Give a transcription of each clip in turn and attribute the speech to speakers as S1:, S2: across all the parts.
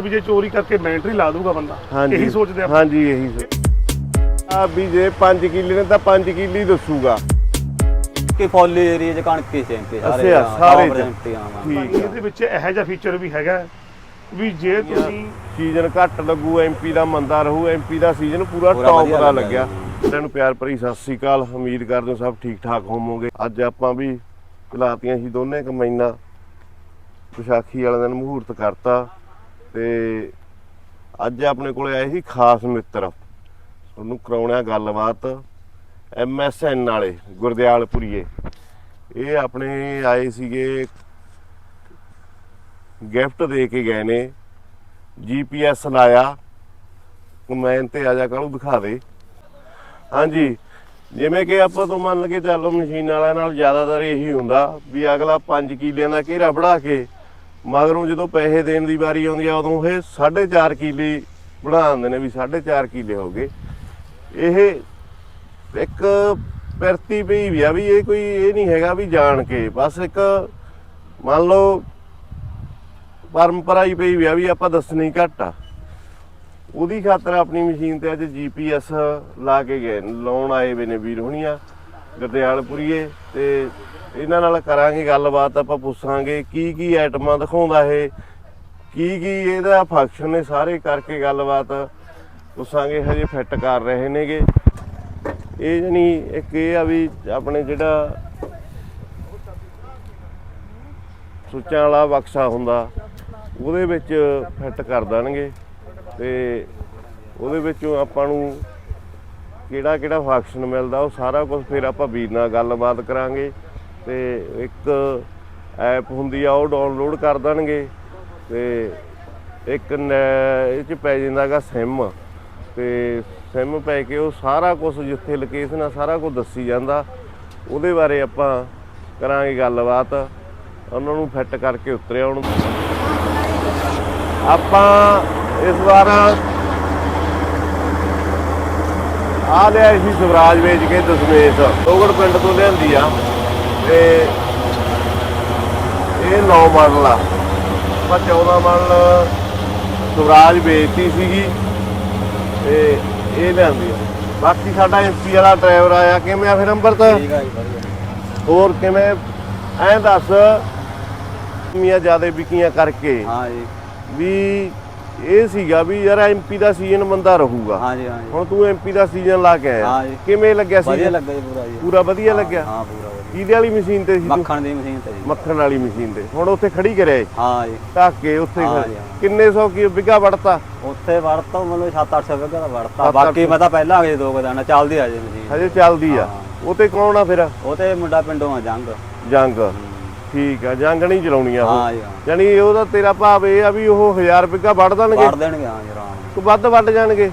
S1: ਵੀ ਜੇ ਚੋਰੀ ਕਰਕੇ ਬੈਟਰੀ ਲਾ ਦੂਗਾ ਬੰਦਾ ਇਹੀ ਸੋਚਦੇ ਆ
S2: ਹਾਂਜੀ ਇਹੀ ਸੋਚ ਆ ਵੀ ਜੇ 5 ਕਿੱਲੇ ਨੇ ਤਾਂ 5 ਕਿੱਲੇ ਹੀ ਦੱਸੂਗਾ।
S3: ਕਿ ਫੁੱਲ ਏਰੀਆ ਚ ਕਣਕ ਕੇ ਸੈਂਪੇ ਸਾਰੇ
S2: ਸਾਰੇ
S3: 100% ਹੀ ਹਾਂ, ਹਾਂ।
S2: ਠੀਕ ਆ।
S1: ਇਹਦੇ ਵਿੱਚ ਇਹੋ ਜਿਹਾ ਫੀਚਰ ਵੀ ਹੈਗਾ ਵੀ ਜੇ ਤੁਸੀਂ
S2: ਸੀਜ਼ਨ ਘੱਟ ਲੱਗੂ ਐਮਪੀ ਦਾ ਮੰਦਾ ਰਹੂ ਐਮਪੀ ਦਾ ਸੀਜ਼ਨ ਪੂਰਾ ਟੌਪ ਦਾ
S3: ਲੱਗਿਆ।
S2: ਸਾਰਿਆਂ ਨੂੰ ਪਿਆਰ ਭਰੀ ਸਤਿ ਸ੍ਰੀ ਅਕਾਲ ਉਮੀਦ ਕਰਦੇ ਹਾਂ ਸਭ ਠੀਕ ਠਾਕ ਹੋਵੋਗੇ। ਅੱਜ ਆਪਾਂ ਵੀ ਚਲਾਤੀਆਂ ਸੀ ਦੋਨੇ ਕਮਾਈਆਂ ਵਿਸਾਖੀ ਵਾਲੇ ਦਿਨ ਮਹੂਰਤ ਕਰਤਾ। ਤੇ ਅੱਜ ਆਪਣੇ ਕੋਲ ਆਏ ਸੀ ਖਾਸ ਮਿੱਤਰ। ਤੁਹਾਨੂੰ ਕਰਾਉਣਾ ਗੱਲਬਾਤ ਐਮਐਸਐਨ ਵਾਲੇ, ਗੁਰਦਿਆਲਪੁਰੀਏ। ਇਹ ਆਪਣੇ ਆਏ ਸੀਗੇ, ਗਿਫਟ ਦੇ ਕੇ ਗਏ ਨੇ। ਜੀਪੀਐਸ ਲਾਇਆ। ਕਮੈਨ ਤੇ ਆ ਜਾ ਕਾਹਨੂੰ ਦਿਖਾ ਦੇ। ਹਾਂਜੀ, ਜਿਵੇਂ ਕਿ ਆਪਾਂ ਤੋਂ ਮੰਨ ਕੇ ਚੱਲੋ ਮਸ਼ੀਨ ਵਾਲਿਆਂ ਨਾਲ ਜ਼ਿਆਦਾਤਰ ਇਹੀ ਹੁੰਦਾ ਵੀ ਅਗਲਾ 5 ਕਿੱਲਿਆਂ ਦਾ ਘੇਰਾ ਬਣਾ ਕੇ ਮਗਰੋਂ ਜਦੋਂ ਪੈਸੇ ਦੇਣ ਦੀ ਵਾਰੀ ਆਉਂਦੀ ਆ ਉਦੋਂ ਇਹ 4.5 ਕਿਲੇ ਬਣਾ ਦਿੰਦੇ ਨੇ ਵੀ 4.5 ਕਿਲੇ ਹੋ ਗਏ। ਇਹ ਇੱਕ ਪ੍ਰਤੀ ਪਈ ਵੀ ਆ ਵੀ ਇਹ ਕੋਈ ਇਹ ਨਹੀਂ ਹੈਗਾ ਵੀ ਜਾਣ ਕੇ ਬਸ ਇੱਕ ਮੰਨ ਲਓ ਪਰੰਪਰਾ ਹੀ ਪਈ ਵੀ ਆ ਵੀ ਆਪਾਂ ਦੱਸਣੀ ਘੱਟ ਆ। ਉਹਦੀ ਖਾਤਰ ਆਪਣੀ ਮਸ਼ੀਨ ਤੇ ਅੱਜ ਜੀਪੀਐਸ ਲਾ ਕੇ ਗਏ ਨੇ, ਲਾਉਣ ਆਏ ਵੇ ਨੇ ਵੀਰ ਹੁਣੀਆਂ। ਗੁਰਦਿਆਲਪੁਰੀਏ ਤੇ ਇਹਨਾਂ ਨਾਲ ਕਰਾਂਗੇ ਗੱਲਬਾਤ, ਆਪਾਂ ਪੁੱਛਾਂਗੇ ਕੀ ਕੀ ਆਈਟਮਾਂ ਦਿਖਾਉਂਦਾ ਇਹ, ਕੀ ਕੀ ਇਹਦਾ ਫੰਕਸ਼ਨ ਨੇ ਸਾਰੇ ਕਰਕੇ ਗੱਲਬਾਤ ਪੁੱਛਾਂਗੇ, ਹਜੇ ਫਿੱਟ ਕਰ ਰਹੇ ਨੇਗੇ। ਇਹ ਜਣੀ ਇੱਕ ਇਹ ਆ ਵੀ ਆਪਣੇ ਜਿਹੜਾ ਸੁੱਚਾਂ ਵਾਲਾ ਬਕਸਾ ਹੁੰਦਾ, ਉਹਦੇ ਵਿੱਚ ਫਿੱਟ ਕਰ ਦੇਣਗੇ ਤੇ ਉਹਦੇ ਵਿੱਚੋਂ ਆਪਾਂ ਨੂੰ ਕਿਹੜਾ ਕਿਹੜਾ ਫੰਕਸ਼ਨ ਮਿਲਦਾ, ਉਹ ਸਾਰਾ ਕੁਝ ਫਿਰ ਆਪਾਂ ਵੀਰ ਨਾਲ ਗੱਲਬਾਤ ਕਰਾਂਗੇ ਤੇ ਇੱਕ ਐਪ ਹੁੰਦੀ ਆ, ਉਹ ਡਾਊਨਲੋਡ ਕਰ ਦੇਣਗੇ ਤੇ ਇੱਕ ਨੈ- ਇਹ ਚ ਪੈ ਜਾਂਦਾਗਾ ਸਿਮ ਤੇ ਸਿਮ ਪੈ ਕੇ ਉਹ ਸਾਰਾ ਕੁਝ ਜਿੱਥੇ ਲੋਕੇਸ਼ਨ ਆ, ਸਾਰਾ ਕੁਝ ਦੱਸੀ ਜਾਂਦਾ। ਉਹਦੇ ਬਾਰੇ ਆਪਾਂ ਕਰਾਂਗੇ ਗੱਲਬਾਤ, ਉਹਨਾਂ ਨੂੰ ਫਿੱਟ ਕਰਕੇ ਉਤਰਿਆ ਆਉਣ ਆਪਾਂ ਇਸ ਵਾਰ ਆ ਲਿਆ ਸੀ ਸਵਰਾਜ ਵੇਚ ਕੇ ਦਸਮੇਸ਼ ਲੋਗੜ ਪਿੰਡ ਤੋਂ ਲਿਆਂਦੀ ਆ। ਤੇ ਇਹ 9 ਮਾਡਲ ਆ। ਆਪਾਂ 14 ਮਾਡਲ ਸਵਰਾਜ ਵੇਚਤੀ ਸੀਗੀ। ਤੇ ਇਹ ਲਿਆਂਦੀ ਆ। ਬਾਕੀ ਸਾਡਾ ਐਮਪੀ ਵਾਲਾ ਡਰਾਈਵਰ ਆਇਆ। ਕਿਵੇਂ ਆ ਫਿਰ ਅੰਬਰਤ
S3: ਠੀਕ ਆ ਜੀ ਵਧੀਆ।
S2: ਹੋਰ ਕਿਵੇਂ? ਐਂ ਦੱਸ ਮੀਆਂ ਜਿਆਦੇ ਵਿਕੀਆਂ ਕਰਕੇ?
S3: ਹਾਂ ਜੀ।
S2: ਵੀ ਇਹ ਸੀਗਾ ਵੀ ਯਾਰ ਐਮਪੀ ਦਾ ਸੀਜ਼ਨ ਬੰਦਾ ਰਹੂਗਾ।
S3: ਹਾਂ ਜੀ ਹਾਂ ਜੀ
S2: ਹੁਣ ਤੂੰ ਐਮਪੀ ਦਾ ਸੀਜ਼ਨ ਲਾ ਕੇ ਆਇਆ। ਕਿਵੇਂ ਲੱਗਿਆ ਸੀ
S3: ਵਧੀਆ ਲੱਗਾ ਜੀ ਪੂਰਾ ਜੀ।
S2: ਪੂਰਾ ਵਧੀਆ ਲੱਗਿਆ?
S3: ਹਾਂ ਪੂਰਾ ਵਧੀਆ।
S2: ਕਿਹਦੇ ਵਾਲੀ ਮਸ਼ੀਨ ਤੇ ਸੀ ਤੂੰ?
S3: ਮੱਖਣ ਦੀ ਮਸ਼ੀਨ ਤੇ ਜੀ।
S2: ਮੱਖਣ ਵਾਲੀ ਮਸ਼ੀਨ ਤੇ। ਹੁਣ ਉੱਥੇ ਖੜੀ ਕਰਿਆ
S3: ਹਾਂ ਜੀ।
S2: ਢੱਕ ਕੇ ਉੱਥੇ
S3: ਹਾਂ
S2: ਖੜੀ।
S3: ਜੀ, ਹਾਂ।
S2: ਕਿੰਨੇ ਸੌ ਕੀ ਵਿਗਾ ਵੜਤਾ?
S3: ਉੱਥੇ ਵੜਤਾ ਮਤਲਬ 7-800 ਰੁਪਏ ਦਾ ਵੜਤਾ। ਬਾਕੀ। ਮੈਂ ਤਾਂ ਪਹਿਲਾਂ ਆ ਗਏ ਦੋ ਕੁ ਦਿਨ ਚੱਲਦੀ ਆ ਜੀ ਮਸ਼ੀਨ।
S2: ਹਜੇ ਚੱਲਦੀ ਆ।
S3: ਹਾਂ।
S2: ਉਹ ਤੇ ਕੌਣ ਆ ਫਿਰ?
S3: ਉਹ ਤੇ ਮੁੰਡਾ ਪਿੰਡੋਂ ਆ ਜੰਗ।
S2: ਜੰਗ। ਠੀਕ ਆ ਜੰਗ ਨਹੀਂ ਚਲਾਉਣੀ ਆ ਉਹ।
S3: ਹਾਂ ਹਾਂ
S2: ਯਾਨੀ ਉਹਦਾ ਤੇਰਾ ਭਾਵ ਇਹ ਆ ਵੀ ਉਹ 1000 ਵਿਗਾ ਵੜ ਦੇਣਗੇ।
S3: ਵੜ ਦੇਣਗੇ ਹਾਂ ਨਾਲ।
S2: ਕਿ ਵੱਧ ਵੱਢ ਜਾਣਗੇ।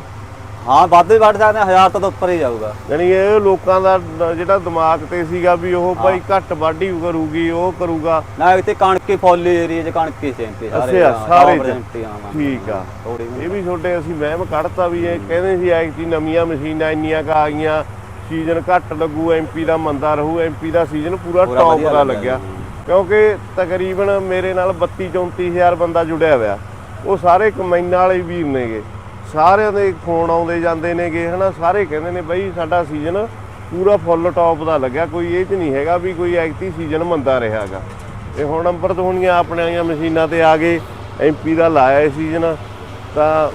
S3: ਹਾਂ ਵੱਧ ਵੀ ਵੜ ਸਕਦੇ ਆ, ਹਜ਼ਾਰ ਤੋਂ ਤਾਂ ਉੱਪਰ ਹੀ ਜਾਊਗਾ।
S2: ਯਾਨੀ ਇਹ ਲੋਕਾਂ ਦਾ ਜਿਹੜਾ ਦਿਮਾਗ ਤੇ ਸੀਗਾ ਵੀ ਉਹ ਭਾਈ ਘੱਟ ਵਾਢੀ ਕਰੂਗੀ ਉਹ ਕਰੂਗਾ।
S3: ਨਾ ਇੱਥੇ ਕਣਕ ਹੀ ਫੁੱਲ ਏਰੀਆ ਚ ਕਣਕ ਹੀ ਸਾਰੇ
S2: ਅੱਛਾ, ਸਾਰੇ ਚ।
S3: ਹਾਂ
S2: ਠੀਕ ਆ।
S3: ਥੋੜੀ
S2: ਇਹ ਵੀ ਛੋਟੇ ਅਸੀਂ ਵਹਿਮ ਕੱਢਤਾ ਵੀ ਇਹ ਕਹਿੰਦੇ ਸੀ ਐਕਟੀ ਨਵੀਆਂ ਮਸ਼ੀਨਾਂ ਇੰਨੀਆਂ ਕਾ ਆ ਗਈਆਂ ਸੀਜ਼ਨ ਘੱਟ ਲੱਗੂ ਐਮਪੀ ਦਾ ਮੰਦਾ ਰਹੂ ਐਮਪੀ ਦਾ ਸੀਜ਼ਨ ਪੂਰਾ
S3: ਪੂਰਾ
S2: ਟੌਪ
S3: ਵਧੀਆ
S2: ਦਾ
S3: ਲੱਗਿਆ
S2: ਲੱਗਿਆ। ਕਿਉਂਕਿ ਤਕਰੀਬਨ ਮੇਰੇ ਨਾਲ 32 34000 ਬੰਦਾ ਜੁੜਿਆ ਹੋਇਆ। ਉਹ ਸਾਰੇ ਕਮਾਈਨਾਂ ਵਾਲੇ ਵੀਰ ਨੇਗੇ। ਸਾਰਿਆਂ ਦੇ ਫੋਨ ਆਉਂਦੇ ਜਾਂਦੇ ਨੇਗੇ, ਹਨਾ? ਸਾਰੇ ਕਹਿੰਦੇ ਨੇ, ਬਈ, ਸਾਡਾ ਸੀਜ਼ਨ ਪੂਰਾ ਫੁੱਲ ਟੌਪ ਦਾ ਲੱਗਿਆ। ਕੋਈ ਇਹ ਚ ਨਹੀਂ ਹੈਗਾ ਵੀ ਕੋਈ ਐਕਟੀ ਸੀਜ਼ਨ ਮੰਦਾ ਰਿਹਾਗਾ ਤੇ ਹੁਣ ਅੰਬਰ ਤੋਂ ਹੋਣੀਆਂ ਆਪਣੇ ਆਈਆਂ ਮਸ਼ੀਨਾਂ ਤੇ ਆ ਗਏ। ਐਮਪੀ ਦਾ ਲਾਇਆ ਸੀਜ਼ਨ। ਤਾਂ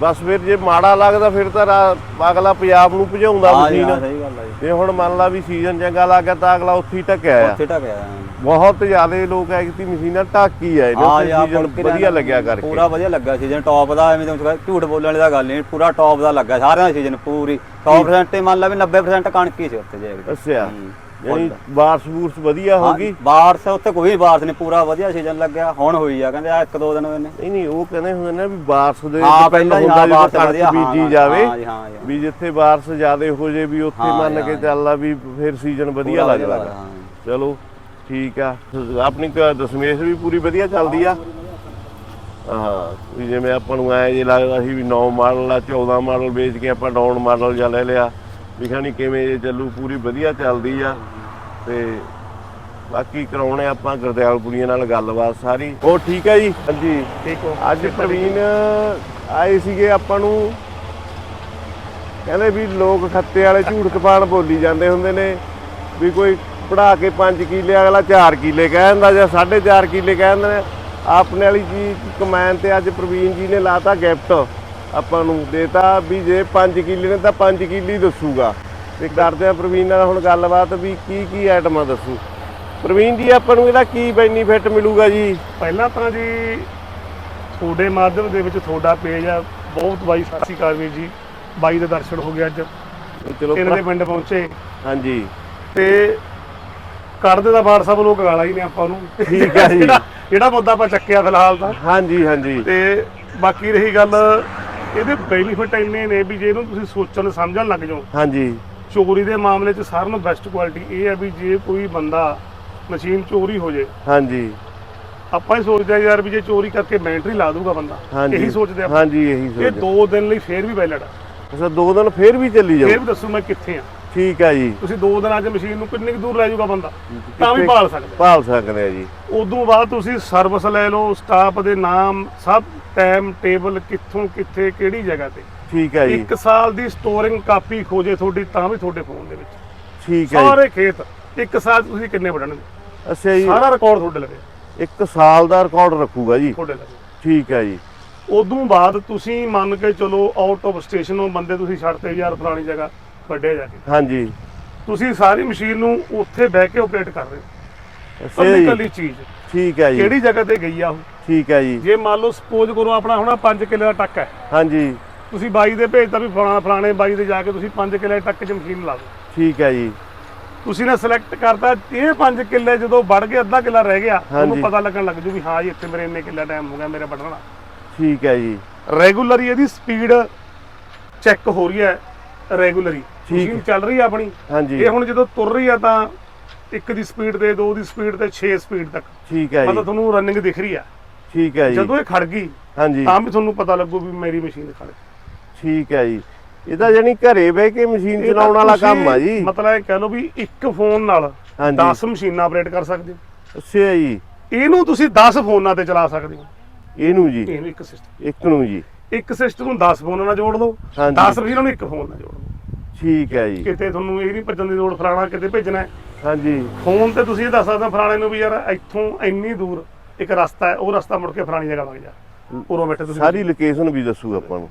S2: ਬਸ ਫਿਰ ਜੇ ਮਾੜਾ ਲੱਗਦਾ ਫਿਰ ਤਾਂ ਰਾ- ਅਗਲਾ ਪੰਜਾਬ ਨੂੰ ਭਜਾਉਂਦਾ
S3: ਹਾਂ ਹਾਂ,
S2: ਮਸ਼ੀਨ।
S3: ਸਹੀ ਗੱਲ ਆ ਜੀ।
S2: ਜੇ ਹੁਣ ਮੰਨ ਲਾ ਵੀ ਸੀਜ਼ਨ ਚੰਗਾ ਲੱਗ ਗਿਆ ਤਾਂ ਅਗਲਾ ਉੱਥੇ ਹੀ ਟਕਿਆ ਆ।
S3: ਉੱਥੇ ਟਕਿਆ
S2: ਬਹੁਤ ਜ਼ਿਆਦੇ ਲੋਕ ਐਕਟੀ ਮਸ਼ੀਨਾਂ ਢਾਕੀ ਆਏ ਨੇ
S3: ਹਾਂ
S2: ਉੱਥੇ
S3: ਯਾਰ
S2: ਸੀਜ਼ਨ ਵਧੀਆ ਲੱਗਿਆ ਕਰਕੇ।
S3: ਪੂਰਾ ਵਧੀਆ ਲੱਗਾ ਸੀਜ਼ਨ ਟੌਪ ਦਾ ਐਵੇਂ ਤਾਂ ਝੂਠ ਬੋਲਣ ਵਾਲੀ ਦਾ ਗੱਲ ਨਹੀਂ ਪੂਰਾ ਟੌਪ ਦਾ ਲੱਗਾ ਸਾਰਿਆਂ ਦਾ ਸੀਜ਼ਨ ਪੂਰੀ। 100% ਤੇ ਮੰਨ ਲਾ ਵੀ 90% ਕਣਕ ਹੀ ਸੀ ਉੱਥੇ ਜੇ।
S2: ਅੱਛਾ।
S3: ਹੂੰ।
S2: ਯਾਨੀ ਬਾਰਸ ਬੂਰਸ ਵਧੀਆ ਹੋ ਗਈ।
S3: ਬਾਰਸ ਉੱਥੇ ਕੋਈ ਬਾਰਸ ਨਹੀਂ ਪੂਰਾ ਵਧੀਆ ਸੀਜ਼ਨ ਲੱਗਿਆ ਹੁਣ ਹੋਈ ਆ ਕਹਿੰਦੇ ਆ ਇੱਕ ਦੋ ਦਿਨ ਹੋਏ ਨੇ।
S2: ਨਹੀਂ ਨਹੀਂ ਉਹ ਕਹਿੰਦੇ ਹੁੰਦੇ ਨੇ ਵੀ ਬਾਰਸ ਦੇ
S3: ਹਾਂ, ਪਹਿਲਾਂ
S2: ਹੁੰਦਾ
S3: ਬਾਰਸ ਵਧੀਆ,
S2: ਬੀਜੀ ਜਾਵੇ। ਵੀ ਜਿੱਥੇ ਬਾਰਸ ਜ਼ਿਆਦੇ ਹੋ ਜੇ ਵੀ ਉੱਥੇ ਮੰਨ ਕੇ। ਚੱਲਦਾ ਵੀ ਫਿਰ ਸੀਜ਼ਨ ਵਧੀਆ ਲੱਗਦਾ। ਚਲੋ ਠੀਕ ਆ। ਆਪਣੀ ਦਸ਼ਮੇਸ਼ ਵੀ ਪੂਰੀ ਵਧੀਆ ਚੱਲਦੀ ਆ। ਹਾਂ ਜਿਵੇਂ ਆਪਾਂ ਨੂੰ ਐ ਜੇ ਲੱਗਦਾ ਸੀ ਵੀ 9 ਮਾਡਲ ਆ 14 ਮਾਡਲ ਵੇਚ ਕੇ ਆਪਾਂ ਡਾਊਨ ਮਾਡਲ ਜਾਂ ਲੈ ਲਿਆ। ਵੀ ਖਾਣੀ ਕਿਵੇਂ ਇਹ ਚੱਲੂ ਪੂਰੀ ਵਧੀਆ ਚੱਲਦੀ ਆ। ਤੇ ਬਾਕੀ ਕਰਾਉਣੇ ਆਪਾਂ ਗੁਰਦਿਆਲ ਪੁਰੀਆਂ ਨਾਲ ਗੱਲਬਾਤ ਸਾਰੀ। ਉਹ ਠੀਕ ਹੈ ਜੀ? ਹਾਂਜੀ।
S1: ਠੀਕ ਹੋ।
S2: ਅੱਜ ਪ੍ਰਵੀਨ ਆਏ ਸੀਗੇ ਆਪਾਂ ਨੂੰ। ਕਹਿੰਦੇ ਵੀ ਲੋਕ ਖੱਤੇ ਵਾਲੇ ਝੂਠ ਕਪਾਣ ਬੋਲੀ ਜਾਂਦੇ ਹੁੰਦੇ ਨੇ। ਵੀ ਕੋਈ ਪੜਾ ਕੇ 5 ਕਿੱਲੇ ਅਗਲਾ 4 ਕਿੱਲੇ ਕਹਿ ਦਿੰਦਾ ਜਾਂ 4.5 ਕਿੱਲੇ ਕਹਿ ਦਿੰਦੇ। ਨੇ ਆਪਣੇ ਵਾਲੀ ਜੀ ਕਮੈਨ ਤੇ ਅੱਜ ਪ੍ਰਵੀਨ ਜੀ ਨੇ ਲਾਤਾ ਗਿਫਟ। ਆਪਾਂ ਨੂੰ ਦੇਤਾ ਵੀ ਜੇ 5 ਕਿੱਲੇ ਨੇ ਤਾਂ 5 ਕਿੱਲੇ ਦੱਸੂਗਾ। ਤੇ ਕਰਦੇ ਆ ਪ੍ਰਵੀਨ ਨਾਲ ਹੁਣ ਗੱਲਬਾਤ ਵੀ ਕੀ ਕੀ ਆਈਟਮਾਂ ਦੱਸੂ। ਪ੍ਰਵੀਨ ਜੀ ਆਪਾਂ ਨੂੰ ਇਹਦਾ ਕੀ ਬੈਨੀਫਿਟ ਮਿਲੂਗਾ ਜੀ?
S1: ਪਹਿਲਾਂ ਤਾਂ ਜੀ ਤੁਹਾਡੇ ਮਾਧਿਅਮ ਦੇ ਵਿੱਚ ਤੁਹਾਡਾ ਪੇਜ ਆ। ਬਹੁਤ ਬਾਈ ਸਤਿ ਸ਼੍ਰੀ ਅਕਾਲ ਵੀਰ ਜੀ। ਬਾਈ ਦੇ ਦਰਸ਼ਨ ਹੋ ਗਏ ਅੱਜ।
S2: ਚਲੋ
S1: ਇਹਨਾਂ ਦੇ ਪਿੰਡ ਪਹੁੰਚੇ।
S2: ਹਾਂਜੀ।
S1: ਤੇ ਕੱਢਦੇ ਦਾ WhatsApp ਲੋਕ ਗਾਲਾ ਹੀ ਨੇ ਆਪਾਂ ਨੂੰ।
S2: ਠੀਕ ਹੈ ਜੀ।
S1: ਜਿਹੜਾ ਮੁੱਦਾ ਆਪਾਂ ਚੱਕਿਆ ਫਿਲਹਾਲ ਤਾਂ।
S2: ਹਾਂਜੀ ਹਾਂਜੀ।
S1: ਤੇ ਬਾਕੀ ਰਹੀ ਗੱਲ ਇਹਦੇ ਬੈਨੀਫਿਟ ਇੰਨੇ ਨੇ ਵੀ ਜੇ ਇਹਨੂੰ ਤੁਸੀਂ ਸੋਚਣ ਸਮਝਣ ਲੱਗ ਜਾਓ
S2: ਹਾਂਜੀ।
S1: ਚੋਰੀ ਦੇ ਮਾਮਲੇ 'ਚ ਸਾਰਿਆਂ ਨਾਲੋਂ ਬੈਸਟ ਕੁਆਲਿਟੀ ਇਹ ਹੈ ਵੀ ਜੇ ਕੋਈ ਬੰਦਾ ਮਸ਼ੀਨ ਚੋਰੀ ਹੋ ਜੇ
S2: ਹਾਂਜੀ।
S1: ਆਪਾਂ ਹੀ ਸੋਚਦੇ ਆ ਯਾਰ ਵੀ ਜੇ ਚੋਰੀ ਕਰਕੇ ਬੈਟਰੀ ਲਾ ਦੂਗਾ ਬੰਦਾ
S2: ਹਾਂਜੀ।
S1: ਇਹੀ ਸੋਚਦੇ ਆਪਾਂ।
S2: ਹਾਂਜੀ ਇਹੀ
S1: ਇਹ ਦੋ ਦਿਨ ਲਈ ਫੇਰ ਵੀ ਵੈਲਿਡ ਆ।
S2: ਅੱਛਾ ਦੋ ਦਿਨ ਫੇਰ ਵੀ ਚੱਲੀ
S1: ਫੇਰ
S2: ਜਾਓ
S1: ਵੀ ਦੱਸੋ ਮੈਂ ਕਿੱਥੇ ਆ।
S2: ਠੀਕ ਹੈ ਜੀ।
S1: ਤੁਸੀਂ ਦੋ ਦਿਨਾਂ 'ਚ ਮਸ਼ੀਨ ਨੂੰ ਕਿੰਨੀ ਕੁ ਦੂਰ ਲੈ ਜਾਊਗਾ ਬੰਦਾ? ਤਾਂ ਵੀ ਭਾਲ ਸਕਦੇ
S2: ਭਾਲ ਸਕਦੇ ਆ ਜੀ।
S1: ਉਦੋਂ ਬਾਅਦ ਤੁਸੀਂ ਸਰਵਿਸ ਲੈ ਲਓ ਸਟਾਫ ਦੇ ਨਾਮ ਸਭ ਟਾਈਮ ਟੇਬਲ ਕਿੱਥੋਂ ਕਿੱਥੇ ਕਿਹੜੀ ਜਗ੍ਹਾ ਤੇ।
S2: ਠੀਕ ਹੈ ਜੀ।
S1: ਇੱਕ ਸਾਲ ਦੀ ਸਟੋਰਿੰਗ ਕਾਪੀ ਖੋਜੇ ਤੁਹਾਡੀ ਤਾਂ ਵੀ ਤੁਹਾਡੇ ਫੋਨ ਦੇ ਵਿੱਚ।
S2: ਠੀਕ ਹੈ
S1: ਸਾਰੇ ਖੇਤ ਇੱਕ ਸਾਲ 'ਚ ਤੁਸੀਂ ਕਿੰਨੇ ਵੜਨਗੇ
S2: ਅੱਛਾ ਜੀ।
S1: ਸਾਰਾ ਰਿਕਾਰਡ ਤੁਹਾਡੇ ਲਵੇ
S2: ਇੱਕ ਸਾਲ ਦਾ ਰਿਕਾਰਡ ਰੱਖੂਗਾ ਜੀ।
S1: ਤੁਹਾਡੇ ਲਵੇ
S2: ਠੀਕ ਹੈ ਜੀ।
S1: ਉਦੋਂ ਬਾਅਦ ਤੁਸੀਂ ਮੰਨ ਕੇ ਚਲੋ ਆਊਟ ਆਫ ਸਟੇਸ਼ਨ ਬੰਦੇ ਤੁਸੀਂ ਛੱਡਤੇ ਯਾਰ ਫਲਾਣੀ ਜਗ੍ਹਾ। ਵੱਡੇ ਜਾ ਕੇ।
S2: ਹਾਂਜੀ।
S1: ਤੁਸੀਂ ਸਾਰੀ ਮਸ਼ੀਨ ਨੂੰ ਉੱਥੇ ਬਹਿ ਕੇ ਆਪਰੇਟ ਕਰ ਰਹੇ ਹੋ।
S2: ਅੱਛਾ
S1: ਕੱਲੀ ਚੀਜ਼।
S2: ਠੀਕ ਹੈ ਜੀ।
S1: ਕਿਹੜੀ ਜਗ੍ਹਾ ਤੇ ਗਈ ਆ ਉਹ?
S2: ਠੀਕ ਹੈ ਜੀ।
S1: ਜੇ ਮੰਨ ਲਓ ਸਪੋਜ਼ ਕਰੋ ਆਪਣਾ ਹੁਣ 5 ਕਿੱਲੇ ਦਾ ਟੱਕ ਹੈ।
S2: ਹਾਂਜੀ।
S1: ਤੁਸੀਂ ਬਾਈ ਦੇ ਭੇਜਤਾ ਵੀ ਫਲਾਣਾ ਫਲਾਣੇ ਬਾਈ ਦੇ ਜਾ ਕੇ ਤੁਸੀਂ 5 ਕਿੱਲੇ ਦੇ ਟੱਕ 'ਚ ਮਸ਼ੀਨ ਲਾ ਦਿਓ।
S2: ਠੀਕ ਹੈ ਜੀ।
S1: ਤੁਸੀਂ ਨੇ ਸਿਲੈਕਟ ਕਰਤਾ ਇਹ 5 ਕਿੱਲੇ ਜਦੋਂ ਵੱਢ ਕੇ ਅੱਧਾ ਕਿੱਲਾ ਰਹਿ ਗਿਆ ਤੁਹਾਨੂੰ
S2: ਹਾਂਜੀ।
S1: ਪਤਾ ਲੱਗਣ ਲੱਗ ਜੂ ਵੀ ਹਾਂ ਜੀ ਇੱਥੇ ਮੇਰੇ ਇੰਨੇ ਕਿੱਲਾ ਟਾਈਮ ਹੋ ਗਿਆ ਮੇਰੇ ਵੱਢਣਾ।
S2: ਠੀਕ ਹੈ ਜੀ।
S1: ਰੈਗੂਲਰੀ ਇਹਦੀ ਸਪੀਡ ਚੈੱਕ ਹੋ ਰਹੀ ਹੈ ਰੈਗੂਲਰੀ ਮਸ਼ੀਨ ਚੱਲ ਰਹੀ ਹੈ ਆਪਣੀ।
S2: ਹਾਂਜੀ।
S1: ਇਹ ਹੁਣ ਜਦੋਂ ਤੁਰ ਰਹੀ ਆ ਤਾਂ ਇੱਕ ਦੀ ਸਪੀਡ ਤੇ ਦੋ ਦੀ ਸਪੀਡ ਤੇ 6 ਸਪੀਡ ਤੱਕ।
S2: ਠੀਕ ਹੈ
S1: ਮਤਲਬ
S2: ਜੀ
S1: ਤੁਹਾਨੂੰ ਰਨਿੰਗ ਦਿਖ ਰਹੀ ਆ।
S2: ਠੀਕ ਹੈ ਜੀ।
S1: ਜਦੋਂ ਇਹ ਖੜ ਗਈ
S2: ਹਾਂਜੀ।
S1: ਤਾਂ ਵੀ ਤੁਹਾਨੂੰ ਪਤਾ ਲੱਗੂ ਵੀ ਮੇਰੀ ਮਸ਼ੀਨ ਖੜ ਗਈ।
S2: ਠੀਕ ਹੈ ਜੀ। ਇਹਦਾ ਜਾਨੀ ਘਰੇ ਬਹਿ ਕੇ ਮਸ਼ੀਨ ਚਲਾਉਣ ਵਾਲਾ ਕੰਮ ਆ ਜੀ।
S1: ਮਤਲਬ ਇਹ ਕਹਿ ਲਓ ਵੀ ਇੱਕ ਫੋਨ ਨਾਲ
S2: ਹਾਂਜੀ।
S1: 10 ਮਸ਼ੀਨਾਂ ਆਪਰੇਟ ਕਰ ਸਕਦੇ ਹੋ।
S2: ਅੱਛਾ ਜੀ।
S1: ਇਹਨੂੰ ਤੁਸੀਂ 10 ਫੋਨਾਂ ਤੇ ਚਲਾ ਸਕਦੇ ਹੋ।
S2: ਇਹਨੂੰ ਜੀ।
S1: ਇਹਨੂੰ ਇੱਕ ਸਿਸਟਮ
S2: ਇੱਕ ਨੂੰ ਜੀ।
S1: ਇੱਕ ਸਿਸਟਮ ਨੂੰ 10 ਫੋਨਾਂ ਨਾਲ ਜੋੜ ਲਓ।
S2: ਹਾਂਜੀ।
S1: 10 ਮਸ਼ੀਨਾਂ ਨੂੰ ਇੱਕ ਫੋਨ ਨਾਲ ਜੋੜ ਲਓ।
S2: ਠੀਕ ਹੈ ਜੀ।
S1: ਕਿਤੇ ਤੁਹਾਨੂੰ ਇਹ ਨਹੀਂ ਭੱਜਣ ਦੀ ਲੋੜ ਫਲਾਣਾ ਕਿਤੇ ਭੇਜਣਾ ਹੈ।
S2: ਹਾਂਜੀ।
S1: ਫੋਨ ਤੇ ਤੁਸੀਂ ਇਹ ਦੱਸ ਸਕਦੇ ਹੋ ਫਲਾਣੇ ਨੂੰ ਵੀ ਯਾਰ ਇੱਥੋਂ ਇੰਨੀ ਦੂਰ ਇੱਕ ਰਸਤਾ ਹੈ ਉਹ ਰਸਤਾ ਮੁੜ ਕੇ ਫਲਾਣੀ ਜਗ੍ਹਾ ਵਗ ਜਾ। ਉਰੋਂ ਬੈਠੇ ਤੁਸੀਂ।
S2: ਸਾਰੀ ਲੋਕੇਸ਼ਨ ਵੀ ਦੱਸੂ ਆਪਾਂ ਨੂੰ।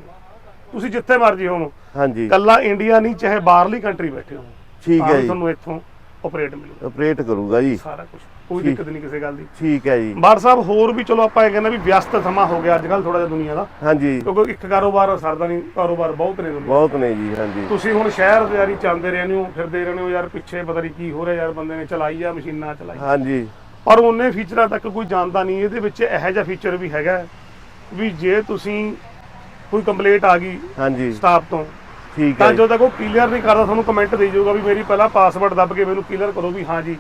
S1: ਤੁਸੀਂ ਜਿੱਥੇ ਮਰਜ਼ੀ ਹੋਵੋ।
S2: ਹਾਂਜੀ।
S1: ਕੱਲਾ ਇੰਡੀਆ ਨਹੀਂ ਚਾਹੇ ਬਾਹਰਲੀ ਕੰਟਰੀ ਬੈਠੇ ਹੋ।
S2: ਠੀਕ ਹੈ ਜੀ।
S1: ਤੁਹਾਨੂੰ ਇੱਥੋਂ ਆਪਰੇਟ ਮਿਲੂਗਾ
S2: ਆਪਰੇਟ ਕਰੂਗਾ ਜੀ।
S1: ਸਾਰਾ ਕੁਝ ਕੋਈ
S2: ਠੀਕ।
S1: ਦਿੱਕਤ ਨਹੀਂ ਕਿਸੇ ਗੱਲ ਦੀ।
S2: ਠੀਕ ਹੈ ਜੀ।
S1: ਬਾਰ ਸਾਹਿਬ ਹੋਰ ਵੀ ਚਲੋ ਆਪਾਂ ਇਹ ਕਹਿੰਦੇ ਵੀ ਵਿਅਸਤ ਸਮਾਂ ਹੋ ਗਿਆ ਅੱਜ ਕੱਲ ਥੋੜਾ ਜਿਹਾ ਦੁਨੀਆ ਦਾ।
S2: ਹਾਂਜੀ।
S1: ਕਿਉਂਕਿ ਇੱਕ ਕਾਰੋਬਾਰ ਸਰਦਾ ਨਹੀਂ ਕਾਰੋਬਾਰ ਬਹੁਤ ਨੇ ਦੁਨੀਆ
S2: ਬਹੁਤ ਨੇ ਜੀ ਹਾਂਜੀ।
S1: ਤੁਸੀਂ ਹੁਣ ਸ਼ਹਿਰ ਦੇ ਯਾਰੀ ਚੱਲਦੇ ਰਹਿੰਦੇ ਹੋ ਫਿਰਦੇ ਰਹਿੰਦੇ ਹੋ ਯਾਰ ਪਿੱਛੇ ਪਤਾ ਨਹੀਂ ਕੀ ਹੋ ਰਿਹਾ ਯਾਰ ਬੰਦੇ ਨੇ ਚਲਾਈ ਆ ਮਸ਼ੀਨਾਂ ਚਲਾਈ
S2: ਹਾਂਜੀ।
S1: ਪਰ ਉਹਨੇ ਫੀਚਰਾਂ ਤੱਕ ਕੋਈ ਜਾਣਦਾ ਨਹੀਂ ਇਹਦੇ ਵਿੱਚ ਇਹੋ ਜਿਹਾ ਫੀਚਰ ਵੀ ਹੈਗਾ ਹੈ ਵੀ ਜੇ ਤੁਸੀਂ ਕੋਈ ਕੰਪਲੇਂਟ ਆ ਗਈ
S2: ਹਾਂਜੀ।
S1: ਸਟਾਫ ਤੋਂ
S2: ਠੀਕ
S1: ਤਾਂ
S2: ਹੈ
S1: ਜਦੋਂ ਤੱਕ ਉਹ ਕਲੀਅਰ ਨਹੀਂ ਕਰਦਾ ਤੁਹਾਨੂੰ ਕਮੈਂਟ ਦੇ ਜਾਊਗਾ ਵੀ ਮੇਰੀ ਪਹਿਲਾਂ ਪਾਸਵਰਡ ਦੱਬ ਕੇ ਮੈਨੂੰ ਕਲੀਅਰ ਕਰੋ ਵੀ ਹਾਂ ਜੀ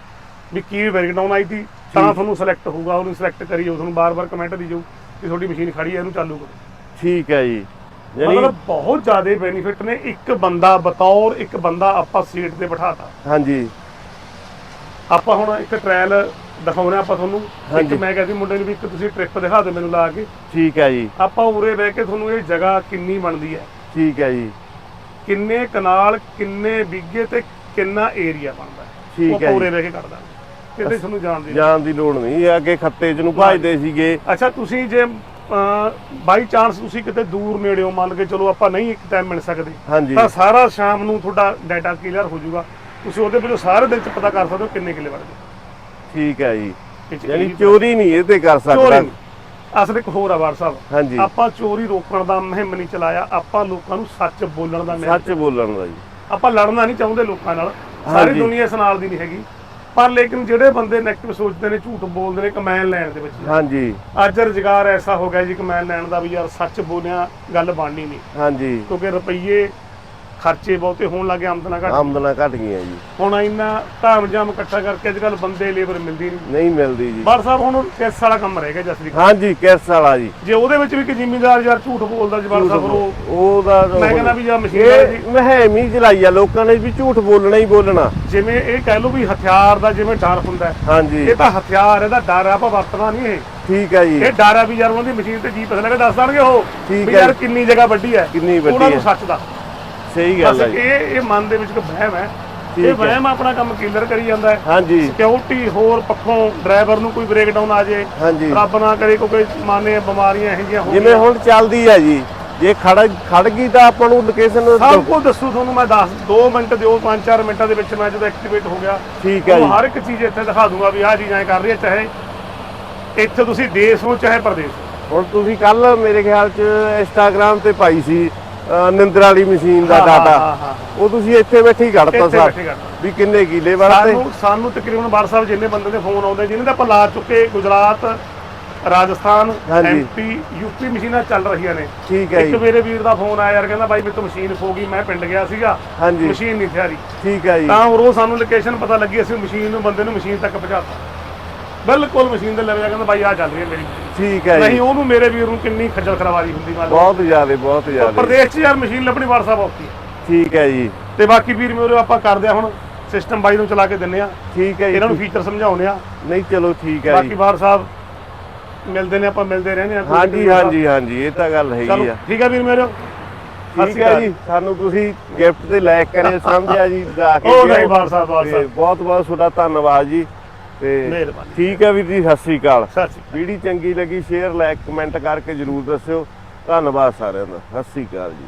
S1: ਵੀ ਕੀ ਵੈਰੀਡਾਊਨ ਆਈ ਸੀ ਤਾਂ ਤੁਹਾਨੂੰ ਸਿਲੈਕਟ ਹੋਊਗਾ ਉਹਨੂੰ ਸਿਲੈਕਟ ਕਰੀ ਜਾਓ ਤੁਹਾਨੂੰ ਬਾਰ-ਬਾਰ ਕਮੈਂਟ ਦੀ ਜਾਊ ਕਿ ਤੁਹਾਡੀ ਮਸ਼ੀਨ ਖੜੀ ਹੈ ਇਹਨੂੰ ਚਾਲੂ ਕਰੋ।
S2: ਠੀਕ ਹੈ ਜੀ।
S1: ਮਤਲਬ ਬਹੁਤ ਜ਼ਿਆਦਾ ਬੈਨੀਫਿਟ ਨੇ ਇੱਕ ਬੰਦਾ ਬਤੌਰ ਇੱਕ ਬੰਦਾ ਆਪਾਂ ਸੀਟ ਤੇ ਬਿਠਾਤਾ।
S2: ਹਾਂਜੀ।
S1: ਆਪਾਂ ਹੁਣ ਇੱਕ ਟ੍ਰਾਇਲ ਦਿਖਾਉਣਾ ਆਪਾਂ ਤੁਹਾਨੂੰ। ਇੱਕ। ਮੈਂ ਕਹਿੰਦੀ ਮੁੰਡੇ ਨੂੰ ਵੀ ਇੱਕ ਤੁਸੀਂ ਟ੍ਰਿਪ ਦਿਖਾ ਦਿਓ ਮੈਨੂੰ ਲਾ ਕੇ।
S2: ਠੀਕ ਹੈ ਜੀ।
S1: ਆਪਾਂ ਉਰੇ ਬਹਿ ਕੇ ਤੁਹਾਨੂੰ ਇਹ ਜਗ੍ਹਾ ਕਿੰਨੀ ਬਣਦੀ ਹੈ।
S2: ਠੀਕ ਹੈ ਜੀ।
S1: ਕਿੰਨੇ ਕਨਾਲ ਕਿੰਨੇ ਵਿਗੇ ਤੇ ਕਿੰਨਾ ਏਰੀਆ ਬਣਦਾ
S2: ਠੀਕ ਹੈ ਜੀ।
S1: ਉਰੇ ਬਹਿ ਕੇ ਕੱਢ ਦਾਂਗੇ ਕਿਤੇ ਤੁਹਾਨੂੰ ਜਾਣ ਦੀ
S2: ਜਾਣ ਦੀ ਲੋੜ ਨਹੀਂ। ਇਹ ਅੱਗੇ ਖੱਤੇ ਚ ਨੂੰ ਭਜਦੇ ਸੀਗੇ।
S1: ਅੱਛਾ ਤੁਸੀਂ ਜੇ ਬਾਈ ਚਾਂਸ ਤੁਸੀਂ ਕਿਤੇ ਦੂਰ ਨੇੜਿਓਂ ਮੰਨ ਕੇ ਚਲੋ ਆਪਾਂ ਨਹੀਂ ਇੱਕ ਟਾਈਮ ਮਿਲ ਸਕਦੇ
S2: ਹਾਂਜੀ।
S1: ਤਾਂ ਸਾਰਾ ਸ਼ਾਮ ਨੂੰ ਤੁਹਾਡਾ ਡਾਟਾ ਕਲੀਅਰ ਹੋ ਜਾਊਗਾ। ਤੁਸੀਂ ਉਹਦੇ ਵਿੱਚੋਂ ਸਾਰੇ ਦਿਨ ਚ ਪਤਾ ਕਰ ਸਕਦੇ ਹੋ ਕਿੰਨੇ ਕਿੱਲੇ ਵੜਦੇ
S2: ਠੀਕ ਹੈ ਜੀ।
S1: ਇਹ 'ਚ
S2: ਯਾਨੀ ਚੋਰੀ ਨਹੀਂ ਇਹ ਤੇ ਕਰ
S1: ਚੋਰੀ
S2: ਸਕਦਾ।
S1: ਨਹੀਂ। ਅਸਲ ਇੱਕ ਹੋਰ ਆ ਵਾਰ ਸਾਹਿਬ।
S2: ਹਾਂਜੀ।
S1: ਆਪਾਂ ਚੋਰੀ ਰੋਕਣ ਦਾ ਮੁਹਿੰਮ ਨਹੀਂ ਚਲਾਇਆ ਆਪਾਂ ਲੋਕਾਂ ਨੂੰ ਸੱਚ ਬੋਲਣ ਦਾ ਮੁਹਿੰਮ
S2: ਸੱਚ ਬੋਲਣ ਦਾ ਜੀ।
S1: ਆਪਾਂ ਲੜਨਾ ਨਹੀਂ ਚਾਹੁੰਦੇ ਲੋਕਾਂ ਨਾਲ ਸਾਰੀ। ਦੁਨੀਆ ਇਸ ਨਾਲ ਦੀ ਨਹੀਂ ਹੈਗੀ। ਪਰ ਲੇਕਿਨ ਜਿਹੜੇ ਬੰਦੇ ਨੈਗੇਟਿਵ ਸੋਚਦੇ ਨੇ ਝੂਠ ਬੋਲਦੇ ਨੇ ਕਮੈਨ ਲੈਣ ਦੇ ਵਿੱਚ
S2: ਹਾਂਜੀ।
S1: ਅੱਜ ਰੁਜ਼ਗਾਰ ਐਸਾ ਹੋ ਗਿਆ ਜੀ ਕਮੈਨ ਲੈਣ ਦਾ ਵੀ ਯਾਰ ਸੱਚ ਬੋਲਿਆ ਗੱਲ ਬਣਨੀ ਨਹੀਂ।
S2: ਹਾਂਜੀ।
S1: ਕਿਉਂਕਿ ਰੁਪਈਏ ਖਰਚੇ ਬਹੁਤੇ ਹੋਣ ਲੱਗੇ ਆਮਦਨਾ ਘੱਟ
S2: ਆਮਦਨਾ ਘਟ ਗਈਆਂ ਜੀ।
S1: ਹੁਣ ਇੰਨਾ ਧਾਮ ਜਾਮ ਇਕੱਠਾ ਕਰਕੇ ਅੱਜ ਕੱਲ ਬੰਦੇ ਲੇਬਰ ਮਿਲਦੀ ਨਹੀਂ।
S2: ਨਹੀਂ ਮਿਲਦੀ ਜੀ।
S1: ਬਰ ਸਾਹਿਬ ਹੁਣ ਕਿਸ ਵਾਲਾ ਕੰਮ ਰਹਿ ਗਿਆ ਜਸਰੀ
S2: ਹਾਂਜੀ ਕਿਰਸ ਵਾਲਾ ਜੀ।
S1: ਜੇ ਉਹਦੇ ਵਿੱਚ ਵੀ ਕਿ ਜ਼ਿਮੀਂਦਾਰ ਯਾਰ ਝੂਠ ਬੋਲਦਾ ਜਵਾਰ ਸਾਹਿਬ ਉਹ
S2: ਉਹਦਾ
S1: ਮੈਂ ਕਹਿੰਦਾ ਵੀ ਜਾਂ ਮਸ਼ੀਨ
S2: ਇਹ ਮਹਿਮ ਹੀ ਚਲਾਈ ਆ ਲੋਕਾਂ ਨੇ ਵੀ ਝੂਠ ਬੋਲਣਾ ਹੀ ਬੋਲਣਾ।
S1: ਜਿਵੇਂ ਇਹ ਕਹਿ ਲਓ ਵੀ ਹਥਿਆਰ ਦਾ ਜਿਵੇਂ ਡਰ ਹੁੰਦਾ ਹੈ,
S2: ਹਾਂਜੀ।
S1: ਇਹ ਤਾਂ ਹਥਿਆਰ ਇਹਦਾ ਡਰ ਆਪਾਂ ਵਰਤਣਾ ਨਹੀਂ ਇਹ।
S2: ਠੀਕ ਹੈ ਜੀ।
S1: ਇਹ ਡਰ ਆ ਵੀ ਯਾਰ ਉਹਨਾਂ ਦੀ ਮਸ਼ੀਨ ਤੇ ਜੀਪੀਐਸ ਲਾ ਕੇ ਦੱਸ ਦੇਣਗੇ ਉਹ
S2: ਠੀਕ
S1: ਵੀ
S2: ਹੈ।
S1: ਯਾਰ ਕਿੰਨੀ ਜਗ੍ਹਾ ਵੱਡੀ ਹੈ।
S2: ਕਿੰਨੀ ਵੱਡੀ
S1: ਉਹਨਾਂ ਨੂੰ
S2: ਹੈ।
S1: ਸੱਚ ਦਾ
S2: ਸਹੀ
S1: ਬਸ
S2: ਗੱਲ ਹੈ ਜੀ।
S1: ਇਹ ਇਹ ਮਨ ਦੇ ਵਿੱਚ ਇੱਕ ਵਹਿਮ ਹੈ। ਇਹ। ਵਹਿਮ ਆਪਣਾ ਕੰਮ ਕਲੀਅਰ ਕਰੀ ਜਾਂਦਾ ਹੈ।
S2: ਹਾਂਜੀ।
S1: ਸਿਕਿਉਰਿਟੀ ਹੋਰ ਪੱਖੋਂ ਡਰਾਈਵਰ ਨੂੰ ਕੋਈ ਬ੍ਰੇਕਡਾਊਨ ਆ ਜੇ
S2: ਹਾਂਜੀ।
S1: ਰੱਬ ਨਾ ਕਰੇ ਕੋਈ ਮਾਨੇ ਬਿਮਾਰੀਆਂ ਇਹੋ ਹੋਣ
S2: ਜਿਵੇਂ ਹੁਣ ਚੱਲਦੀ ਹੈ ਜੀ ਜੇ ਖੜ ਖੜ ਗਈ ਤਾਂ ਆਪਾਂ ਨੂੰ ਲੋਕੇਸ਼ਨ
S1: ਸਭ ਕੁਝ ਦੱਸੂ ਤੁਹਾਨੂੰ ਮੈਂ ਦੱਸ 2 ਮਿੰਟ ਦਿਓ 5-4 ਮਿੰਟਾਂ ਦੇ ਵਿੱਚ ਮੈਂ ਜਦੋਂ ਐਕਟੀਵੇਟ ਹੋ ਗਿਆ
S2: ਠੀਕ ਹੈ ਜੀ।
S1: ਹਰ ਇੱਕ ਚੀਜ਼ ਇੱਥੇ ਦਿਖਾ ਦੂੰਗਾ ਵੀ ਆਹ ਚੀਜ਼ ਕਰ ਰਹੀ ਹੈ ਚਾਹੇ ਇੱਥੇ ਤੁਸੀਂ ਦੇਸ਼ ਹੋ ਚਾਹੇ ਪ੍ਰਦੇਸ਼।
S2: ਹੁਣ ਤੁਸੀਂ ਕੱਲ ਮੇਰੇ ਖਿਆਲ ਚ ਇੰਸਟਾਗ੍ਰam ਤੇ ਪਾਈ ਸੀ ਨਿੰਦਰ ਵਾਲੀ ਮਸ਼ੀਨ ਦਾ
S1: ਹਾਂ, ਹਾਂ,
S2: ਡਾਟਾ
S1: ਹਾਂ।
S2: ਉਹ ਤੁਸੀਂ ਇੱਥੇ ਬੈਠੇ ਹੀ ਕੱਢਤਾ
S1: ਇੱਥੇ
S2: ਸਰ
S1: ਬੈਠੇ ਕੱਢਤਾ।
S2: ਵੀ ਕਿੰਨੇ ਕਿਲੇ ਵਾਸਤੇ
S1: ਸਾਨੂੰ ਸਾਨੂੰ ਤਕਰੀਬਨ ਬਾਰ ਸਾਹਿਬ ਜਿੰਨੇ ਬੰਦੇ ਦੇ ਫੋਨ ਆਉਂਦੇ ਜਿਹਨੇ ਤਾਂ ਆਪਾਂ ਲਾ ਚੁੱਕੇ ਗੁਜਰਾਤ ਰਾਜਸਥਾਨ
S2: ਹਾਂਜੀ।
S1: ਐਮਪੀ ਯੂਪੀ ਮਸ਼ੀਨਾਂ ਚੱਲ ਰਹੀਆਂ ਨੇ।
S2: ਠੀਕ ਹੈ
S1: ਇੱਕ
S2: ਜੀ।
S1: ਮੇਰੇ ਵੀਰ ਦਾ ਫੋਨ ਆਇਆ ਯਾਰ ਕਹਿੰਦਾ ਬਾਈ ਮੇਰੇ ਤੋਂ ਮਸ਼ੀਨ ਖੋ ਗਈ ਮੈਂ ਪਿੰਡ ਗਿਆ ਸੀਗਾ।
S2: ਹਾਂਜੀ।
S1: ਮਸ਼ੀਨ ਨਹੀਂ ਥਿਆਰੀ।
S2: ਠੀਕ ਹੈ ਜੀ।
S1: ਤਾਂ ਉਹ ਸਾਨੂੰ ਲੋਕੇਸ਼ਨ ਪਤਾ ਲੱਗੀ ਅਸੀਂ ਮਸ਼ੀਨ ਨੂੰ ਬੰਦੇ ਨੂੰ ਮਸ਼ੀਨ ਤੱਕ ਪਹੁੰਚਾਤਾ। ਬਿਲਕੁਲ ਮਸ਼ੀਨ ਦੇ ਲਵੇ ਕਹਿੰਦਾ ਬਾਈ ਆ ਚੱਲ ਰਹੀ ਹੈ ਮੇਰੀ।
S2: ਠੀਕ ਹੈ
S1: ਨਹੀਂ
S2: ਜੀ
S1: ਉਹਨੂੰ ਮੇਰੇ ਵੀਰ ਨੂੰ ਕਿੰਨੀ ਖੱਜਲ ਖਰਾਵਾਰੀ ਹੁੰਦੀ ਮੰਨ ਲਓ।
S2: ਬਹੁਤ ਜ਼ਿਆਦਾ ਬਹੁਤ ਜ਼ਿਆਦਾ।
S1: ਪ੍ਰਦੇਸ਼ 'ਚ ਯਾਰ ਮਸ਼ੀਨ ਲੱਭਣੀ ਵਾਰ ਸਾਹਿਬ ਔਖੀ ਹੈ।
S2: ਠੀਕ ਹੈ ਜੀ।
S1: ਤੇ ਬਾਕੀ ਵੀਰ ਮੇਰੇ ਆਪਾਂ ਕਰਦੇ ਆ ਹੁਣ ਸਿਸਟਮ ਬਾਈ ਨੂੰ ਚਲਾ ਕੇ ਦਿੰਨੇ ਆ
S2: ਠੀਕ ਹੈ ਜੀ।
S1: ਇਹਨਾਂ ਨੂੰ ਫੀਚਰ ਸਮਝਾਉਣੇ ਆ
S2: ਨਹੀਂ ਚਲੋ ਠੀਕ ਹੈ
S1: ਬਾਕੀ
S2: ਜੀ।
S1: ਸਾਹਿਬ ਮਿਲਦੇ ਨੇ ਆਪਾਂ ਮਿਲਦੇ ਰਹਿੰਦੇ ਆ
S2: ਹਾਂਜੀ ਹਾਂਜੀ ਹਾਂਜੀ ਇਹ ਤਾਂ ਗੱਲ ਹੈਗੀ
S1: ਚਲੋ
S2: ਆ।
S1: ਠੀਕ ਹੈ ਵੀਰ ਮੇਰੇ।
S2: ਠੀਕ ਹੈ ਜੀ। ਸਾਨੂੰ ਤੁਸੀਂ ਗਿਫਟ ਤੇ ਲਾਇਕ ਕਰੇ ਸਮਝਿਆ ਜੀ ਜਾ ਕੇ
S1: ਉਹ। ਨਹੀਂ ਸਾਹਿਬ ਸਾਹਿਬ।
S2: ਬਹੁਤ ਬਹੁਤ ਤੁਹਾਡਾ ਧੰਨਵਾਦ ਜੀ। ਤੇ
S1: ਮਿਹਰਬਾਨੀ।
S2: ਠੀਕ ਹੈ ਵੀਰ ਜੀ ਸਤਿ ਸ੍ਰੀ ਅਕਾਲ।
S1: ਸਤਿ ਸ਼੍ਰੀ ਅਕਾਲ।
S2: ਵੀਡੀਓ ਚੰਗੀ ਲੱਗੀ ਸ਼ੇਅਰ ਲਾਇਕ ਕਮੈਂਟ ਕਰਕੇ ਜਰੂਰ ਦੱਸਿਓ। ਧੰਨਵਾਦ ਸਾਰਿਆਂ ਦਾ। ਸਤਿ ਸ੍ਰੀ ਅਕਾਲ ਜੀ।